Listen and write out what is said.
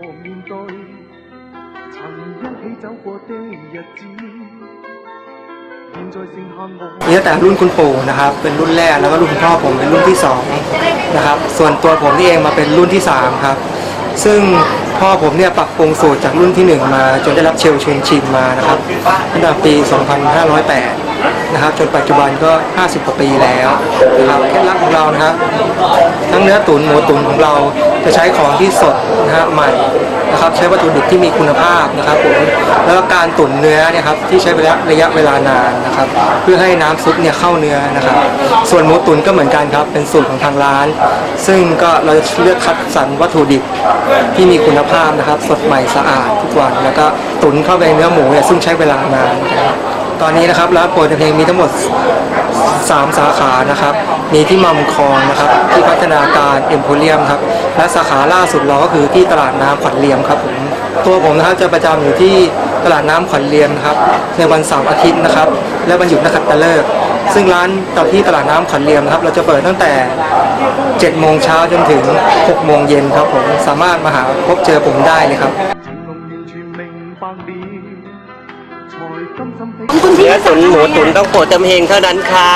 何面對？曾一起走過的日子，นี่ตั้งแต่รุ่นคุณปู่นะครับ เป็นรุ่นแรกแล้วก็รุ่นพ่อผมเป็นรุ่นที่สองนะครับ ส่วนตัวผมนี่เองมาเป็นรุ่นที่สามครับ ซึ่งพ่อผมเนี่ยปรับปรุงสูตรจากรุ่นที่หนึ่งมาจนได้รับเชลเชวนชิมมานะครับตั้งแต่ปี 2508 นะครับจนปัจจุบันก็ 50กว่าปีแล้วนะครับเคล็ดลับของเรานะครับทั้งเนื้อตุ๋นหมูตุ๋นของเราจะใช้ของที่สดนะฮะใหม่นะครับใช้วัตถุดิบที่มีคุณภาพนะครับผมแล้วก็การตุ๋นเนื้อเนี่ยครับที่ใช้ระยะระยะเวลานานนะครับเพื่อให้น้ำซุปเนี่ยเข้าเนื้อนะครับส่วนหมูตุ๋นก็เหมือนกันครับเป็นสูตรของทางร้าน ซึ่งก็เราจะเลือกคัดสรรวัตถุดิบที่มีคุณภาพนะครับสดใหม่สะอาดทุกวัน แล้วก็ตุ๋นเข้าไปในเนื้อหมูเนี่ยซึ่งใช้เวลานานนะครับ ตอนนี้นะครับร้านโปรดเพลงมีทั้งหมดสามสาขานะครับ มีที่มัมคองนะครับ ที่พัฒนาการเอ็มโพเรียมครับ และสาขาล่าสุดเราก็คือที่ตลาดน้ำขวัญเลียมครับผมตัวผมนะครับจะประจำอยู่ที่ตลาดน้ำขวัญเลียมครับในวันเสาร์อาทิตย์นะครับ และวันหยุดนักขัตฤกษ์ซึ่งร้านตับที่ตลาดน้ำขวัญเลียมนะครับเราจะเปิดตั้งแต่7โมงเช้าจนถึง6โมงเย็นครับผมสามารถมาหาพบเจอผมได้เลยครับ เนื้อตุ๋นหมูตุ๋นต้องโปรดจำเฮงเท่านั้นค่ะ